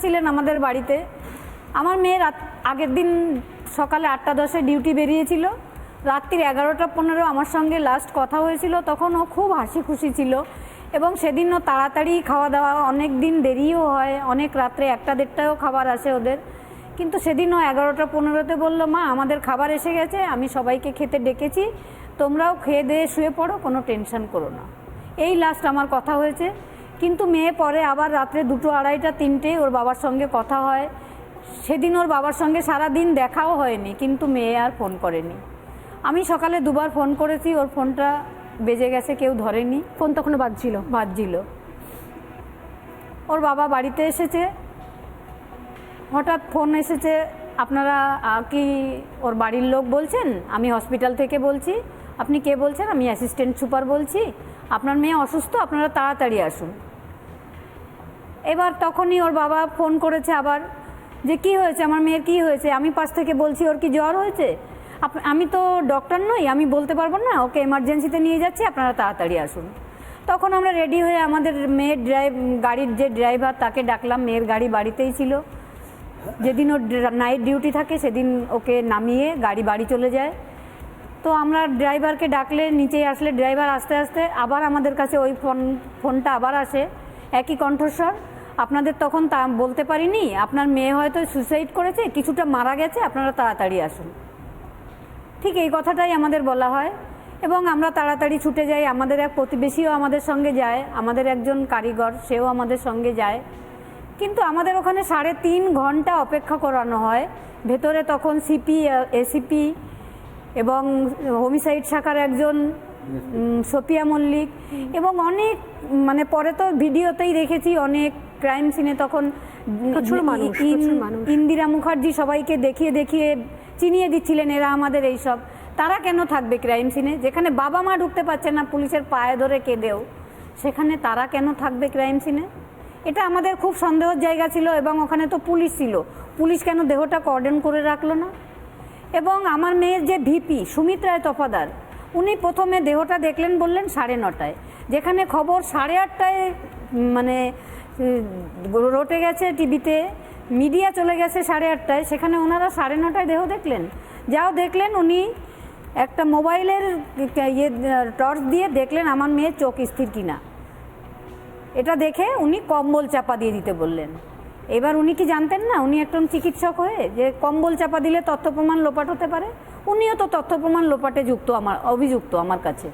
করেছিলেন আমাদের বাড়িতে। আমার মেয়ে রাত, আগের দিন সকালে আটটা দশে ডিউটি বেরিয়েছিল। রাত্রির এগারোটা পনেরো আমার সঙ্গে লাস্ট কথা হয়েছিল, তখন ও খুব হাসি খুশি ছিল এবং সেদিনও তাড়াতাড়ি খাওয়া দাওয়া, অনেক দিন দেরিও হয়, অনেক রাত্রে একটা দেড়টাও খাবার আসে ওদের। কিন্তু সেদিনও এগারোটা পনেরোতে বলল, মা, আমাদের খাবার এসে গেছে, আমি সবাইকে খেতে ডেকেছি, তোমরাও খেয়ে দিয়ে শুয়ে পড়ো, কোনো টেনশন করো না। এই লাস্ট আমার কথা হয়েছে। কিন্তু মেয়ে পরে আবার রাত্রে দুটো আড়াইটা তিনটে ওর বাবার সঙ্গে কথা হয়। সেদিন ওর বাবার সঙ্গে সারা দিন দেখাও হয়নি কিন্তু মেয়ে আর ফোন করেনি। আমি সকালে দুবার ফোন করেছি ওর ফোনটা বেজে গেছে কেউ ধরেনি। ফোন তখনও বাজছিল? বাজছিল। ওর বাবা বাড়িতে এসেছে। হঠাৎ ফোন এসেছে আপনারা কি ওর বাড়ির লোক বলছেন? আমি হসপিটাল থেকে বলছি। আপনি কে বলছেন? আমি অ্যাসিস্ট্যান্ট সুপার বলছি। আপনার মেয়ে অসুস্থ আপনারা তাড়াতাড়ি আসুন। এবার তখনই ওর বাবা ফোন করেছে আবার যে, কি হয়েছে? আমার মেয়ের কি হয়েছে? আমি পাশ থেকে বলছি, ওর কি জ্বর হয়েছে? আমি তো ডক্টর নই, আমি বলতে পারব না, ওকে এমার্জেন্সিতে নিয়ে যাচ্ছি, আপনারা তাড়াতাড়ি আসুন। তখন আমরা রেডি হয়ে আমাদের মেয়ের ড্রাইভ গাড়ির যে ড্রাইভার তাকে ডাকলাম, মেয়ের গাড়ি বাড়িতেই ছিল। যেদিন ওর নাইট ডিউটি থাকে, সেদিন ওকে নামিয়ে গাড়ি, বাড়ি চলে যায়। তো আমরা ড্রাইভারকে ডাকলে নিচে আসলে ড্রাইভার আস্তে আস্তে, আবার আমাদের কাছে ওই ফোন, ফোনটা আবার আসে। একই কণ্ঠস্বর আপনাদের তখন তা বলতে পারিনি। আপনার মেয়ে হয়তো সুইসাইড করেছে, কিছুটা মারা গেছে, আপনারা তাড়াতাড়ি আসুন। ঠিক এই কথাটাই আমাদের বলা হয় এবং আমরা তাড়াতাড়ি ছুটে যাই। আমাদের এক প্রতিবেশীও আমাদের সঙ্গে যায়, আমাদের একজন কারিগর, সেও আমাদের সঙ্গে যায়। কিন্তু আমাদের ওখানে সাড়ে তিন ঘণ্টা অপেক্ষা করানো হয়। ভেতরে তখন সিপি এসিপি এবং হোমিসাইড শাখার একজন সোপিয়া মল্লিক এবং অনেক মানে পরে তো ভিডিওতেই দেখেছি অনেক ক্রাইম সিনে তখন। ইন্দিরা মুখার্জি সবাইকে দেখিয়ে দেখিয়ে চিনিয়ে দিচ্ছিলেন এরা আমাদের এইসব। তারা কেন থাকবে ক্রাইম সিনে যেখানে বাবা মা ঢুকতে পারছে না পুলিশের পায়ে ধরে কেঁদেও সেখানে তারা কেন থাকবে ক্রাইম সিনে এটা আমাদের খুব সন্দেহের জায়গা ছিল এবং ওখানে তো পুলিশ ছিল। পুলিশ কেন দেহটা কর্ডন করে রাখল না? এবং আমার মেয়ের যে ভিপি সুমিত রায় তফাদার উনি প্রথমে দেহটা দেখলেন বললেন সাড়ে নটায়। যেখানে খবর সাড়ে আটটায় মানে রটে গেছে টিভিতে, মিডিয়া চলে গেছে সাড়ে আটটায়, সেখানে ওনারা সাড়ে নটায় দেহ দেখলেন। যাও দেখলেন উনি একটা মোবাইলের ইয়ে টর্চ দিয়ে দেখলেন আমার মেয়ের চোখ স্থির কিনা। এটা দেখে উনি কম্বল চাপা দিয়ে দিতে বললেন। এবার উনি কি জানতেন না, উনি একজন চিকিৎসক হয়ে যে কম্বল চাপা দিলে তথ্য প্রমাণ লোপাট হতে পারে? উনিও তো তথ্য প্রমাণ লোপাটে যুক্ত আমার, অভিযুক্ত আমার কাছে।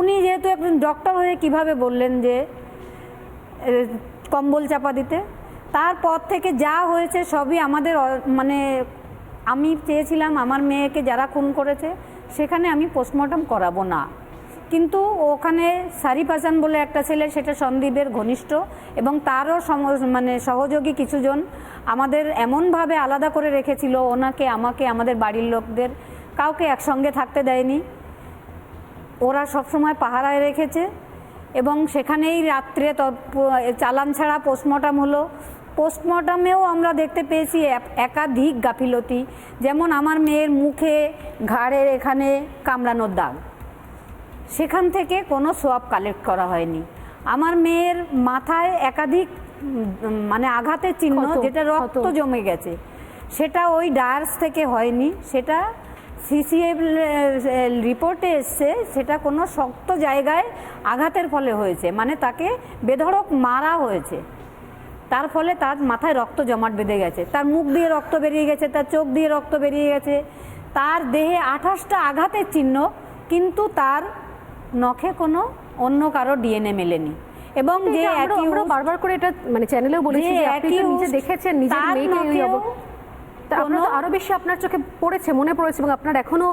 উনি যেহেতু একজন ডক্টর হয়ে কীভাবে বললেন যে কম্বল চাপা দিতে। তারপর থেকে যা হয়েছে সবই আমাদের মানে আমি চেয়েছিলাম আমার মেয়েকে যারা খুন করেছে, সেখানে আমি পোস্টমর্টম করাবো না। কিন্তু ওখানে সারিফ হাসান বলে একটা ছেলে, সেটা সন্দীপের ঘনিষ্ঠ এবং তারও মানে সহযোগী কিছুজন আমাদের এমনভাবে আলাদা করে রেখেছিল, ওনাকে, আমাকে, আমাদের বাড়ির লোকদের, কাউকে একসঙ্গে থাকতে দেয়নি। ওরা সবসময় পাহারায় রেখেছে। এবং সেখানেই রাত্রে চালান ছাড়া পোস্টমর্টম হলো। পোস্টমর্টমেও আমরা দেখতে পেয়েছি একাধিক গাফিলতি। যেমন আমার মেয়ের মুখে ঘাড়ের এখানে কামড়ানোর দাগ। সেখান থেকে কোনো সোয়াব কালেক্ট করা হয়নি। আমার মেয়ের মাথায় একাধিক মানে আঘাতের চিহ্ন যেটা রক্ত জমে গেছে সেটা ওই ডায়ার্স থেকে হয়নি। সেটা সিসিএফ রিপোর্টে এসছে সেটা কোনো শক্ত জায়গায় আঘাতের ফলে হয়েছে। মানে তাকে বেধড়ক মারা হয়েছে। তার ফলে তার মাথায় রক্ত জমাট বেঁধে গেছে। তার মুখ দিয়ে রক্ত বেরিয়ে গেছে তার চোখ দিয়ে রক্ত বেরিয়ে গেছে। তার দেহে আঠাশটা আঘাতের চিহ্ন কিন্তু তার নখে কোনো অন্য কারও ডিএনএ মেলেনি। এবং যে একই বারবার করে এটা মানে চ্যানেলেও বলেছি যে আপনি নিজে দেখেছেন নিজের মেয়েকে আপনার তো আরও বেশি আপনার চোখে পড়েছে মনে পড়েছে এবং আপনার এখনও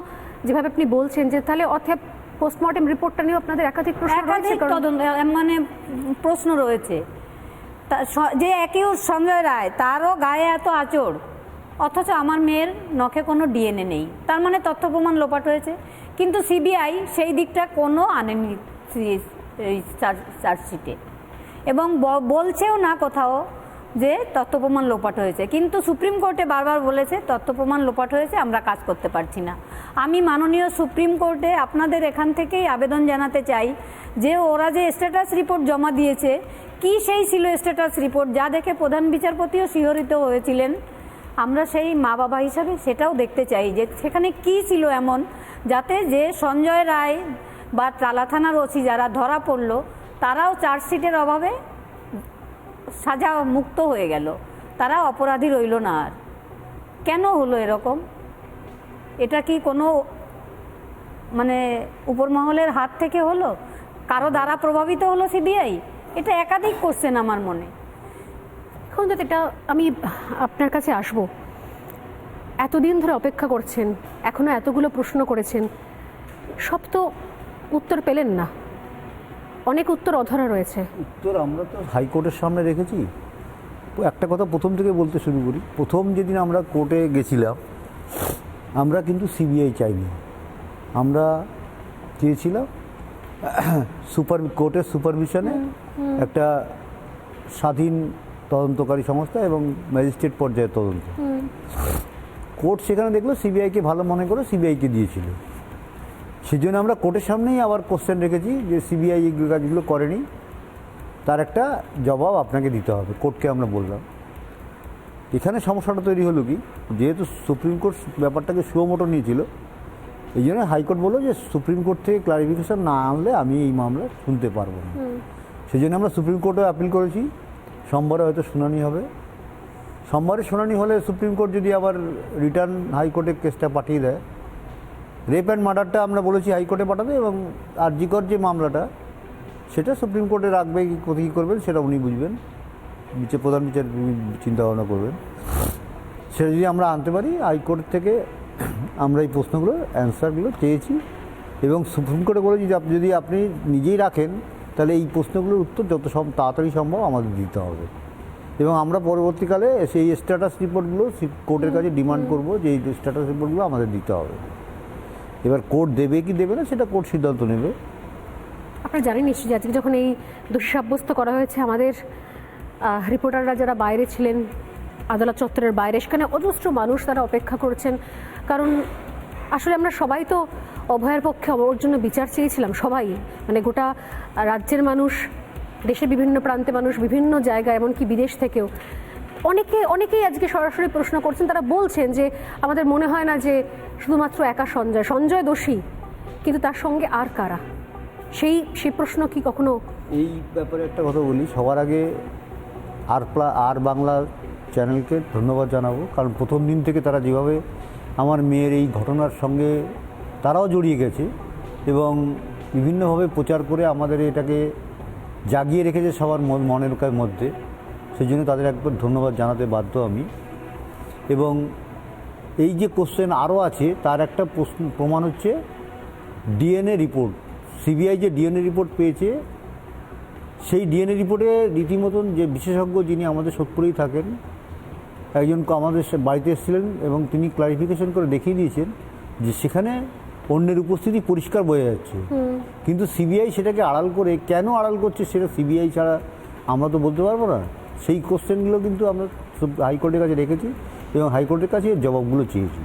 যেভাবে আপনি বলছেন যে তাহলে অর্থাৎ পোস্টমর্টেম রিপোর্টটা নিয়ে আপনাদের একাধিক প্রশ্ন রয়েছে তদন্ত মানে প্রশ্ন রয়েছে। যে একই সঞ্জয় রায় তারও গায়ে এত আচর অথচ আমার মেয়ের নখে কোনো ডিএনএ নেই। তার মানে তথ্য প্রমাণ লোপাট হয়েছে। কিন্তু সিবিআই সেই দিকটা কোনো আনেনি চার্জশিটে। এবং বলছেও না কোথাও যে তথ্য প্রমাণ লোপাট হয়েছে। কিন্তু সুপ্রিম কোর্টে বারবার বলেছে তথ্য প্রমাণ লোপাট হয়েছে, আমরা কাজ করতে পারছি না। আমি মাননীয় সুপ্রিম কোর্টে আপনাদের এখান থেকেই আবেদন জানাতে চাই যে ওরা যে স্ট্যাটাস রিপোর্ট জমা দিয়েছে, কি সেই ছিল স্ট্যাটাস রিপোর্ট যা দেখে প্রধান বিচারপতিও শিহরিত হয়েছিলেন? আমরা সেই মা বাবা হিসাবে সেটাও দেখতে চাই যে সেখানে কি ছিল এমন, যাতে যে সঞ্জয় রায় বা টালা থানার ওসি যারা ধরা পড়ল, তারাও চার্জশিটের অভাবে সাজা মুক্ত হয়ে গেল। তারা অপরাধী রইল না আর। কেন হলো এরকম? এটা কি কোনো মানে উপরমহলের হাত থেকে হলো? কারও দ্বারা প্রভাবিত হলো সিবিআই? এটা একাধিক কোশ্চেন আমার মনে। এখন যদি এটা আমি আপনার কাছে আসব, এতদিন ধরে অপেক্ষা করছেন, এখনও এতগুলো প্রশ্ন করেছেন, সব তো উত্তর পেলেন না। অনেক উত্তর অধরা রয়েছে। উত্তর আমরা তো হাইকোর্টের সামনে রেখেছি। একটা কথা প্রথম থেকে বলতে শুরু করি প্রথম যেদিন আমরা কোর্টে গেছিলাম আমরা কিন্তু সিবিআই চাইনি। আমরা চেয়েছিলাম সুপার কোর্টের সুপারভিশনে একটা স্বাধীন তদন্তকারী সংস্থা এবং ম্যাজিস্ট্রেট পর্যায়ে তদন্ত। কোর্ট সেখানে দেখল সিবিআইকে ভালো মনে করে সিবিআইকে দিয়েছিল। সেই জন্য আমরা কোর্টের সামনেই আবার কোশ্চেন রেখেছি যে সিবিআই এই কাজগুলো করেনি। তার একটা জবাব আপনাকে দিতে হবে কোর্টকে আমরা বললাম। এখানে সমস্যাটা তৈরি হলো কি? যেহেতু সুপ্রিম কোর্ট ব্যাপারটাকে সুমোটো নিয়েছিল এই জন্য হাইকোর্ট বলল যে সুপ্রিম কোর্ট থেকে ক্লারিফিকেশান না আনলে আমি এই মামলা শুনতে পারব না। সেই জন্য আমরা সুপ্রিম কোর্টে আপিল করেছি। সোমবারে হয়তো শুনানি হবে। সোমবারে শুনানি হলে সুপ্রিম কোর্ট যদি আবার রিটার্ন হাইকোর্টে কেসটা পাঠিয়ে দেয় রেপ অ্যান্ড মার্ডারটা আমরা বলেছি হাইকোর্টে পাঠাবে এবং আরজিকর যে মামলাটা সেটা সুপ্রিম কোর্টে রাখবে কি কী করবেন সেটা উনি বুঝবেন। বিচার প্রধান বিচার চিন্তা ভাবনা করবেন। সেটা যদি আমরা আনতে পারি হাইকোর্ট থেকে আমরা এই প্রশ্নগুলো অ্যান্সারগুলো চেয়েছি এবং সুপ্রিম কোর্টে বলেছি যে আপ- যদি আপনি নিজেই রাখেন তাহলে এই প্রশ্নগুলোর উত্তর যত সম তাড়াতাড়ি সম্ভব আমাদের দিতে হবে। এবং আমরা পরবর্তীকালে সেই স্ট্যাটাস রিপোর্টগুলো কোর্টের কাছে ডিমান্ড করব যে এই স্ট্যাটাস রিপোর্টগুলো আমাদের দিতে হবে। এবার কোর্ট দেবে কি দেবে না, সেটা কোর্ট সিদ্ধান্ত নেবে। আপনারা জানেন নিশ্চয়ই আজকে যখন এই দোষী সাব্যস্ত করা হয়েছে আমাদের রিপোর্টাররা যারা বাইরে ছিলেন, আদালত চত্বরের বাইরে, সেখানে অজস্র মানুষ তারা অপেক্ষা করছেন। কারণ আসলে আমরা সবাই তো অভয়ের পক্ষে ওর জন্য বিচার চেয়েছিলাম, সবাই। মানে গোটা রাজ্যের মানুষ, দেশের বিভিন্ন প্রান্তে মানুষ, বিভিন্ন জায়গায়, এমনকি বিদেশ থেকেও। অনেকে, অনেকেই আজকে সরাসরি প্রশ্ন করছেন, তারা বলছেন যে আমাদের মনে হয় না যে শুধুমাত্র একা সঞ্জয় সঞ্জয় দোষী, কিন্তু তার সঙ্গে আর কারা? সেই, সে প্রশ্ন কি কখনো? এই ব্যাপারে একটা কথা বলি, সবার আগে আর প্লা, আর বাংলা চ্যানেলকে ধন্যবাদ জানাব, কারণ প্রথম দিন থেকে তারা যেভাবে আমার মেয়ের এই ঘটনার সঙ্গে তারাও জড়িয়ে গেছে এবং বিভিন্নভাবে প্রচার করে আমাদের এটাকে জাগিয়ে রেখেছে সবার মন- মনের মধ্যে। সেই জন্য তাদের একবার ধন্যবাদ জানাতে বাধ্য আমি। এবং এই যে কোশ্চেন আরও আছে তার একটা প্রশ্ন প্রমাণ হচ্ছে ডিএনএ রিপোর্ট সিবিআই যে ডিএনএ রিপোর্ট পেয়েছে সেই ডিএনএ রিপোর্টে রীতিমতন যে বিশেষজ্ঞ যিনি আমাদের সোদপুরেই থাকেন একজন আমাদের বাড়িতে এসেছিলেন এবং তিনি ক্লারিফিকেশন করে দেখিয়ে দিয়েছেন যে সেখানে অন্যের উপস্থিতি পরিষ্কার বোঝা যাচ্ছে। কিন্তু সিবিআই সেটাকে আড়াল করে কেন আড়াল করছে সেটা সিবিআই ছাড়া আমরা তো বলতে পারব না। সেই কোশ্চেনগুলো কিন্তু আমরা হাইকোর্টের কাছে রেখেছি এবং হাইকোর্টের কাছে জবাবগুলো চেয়েছি।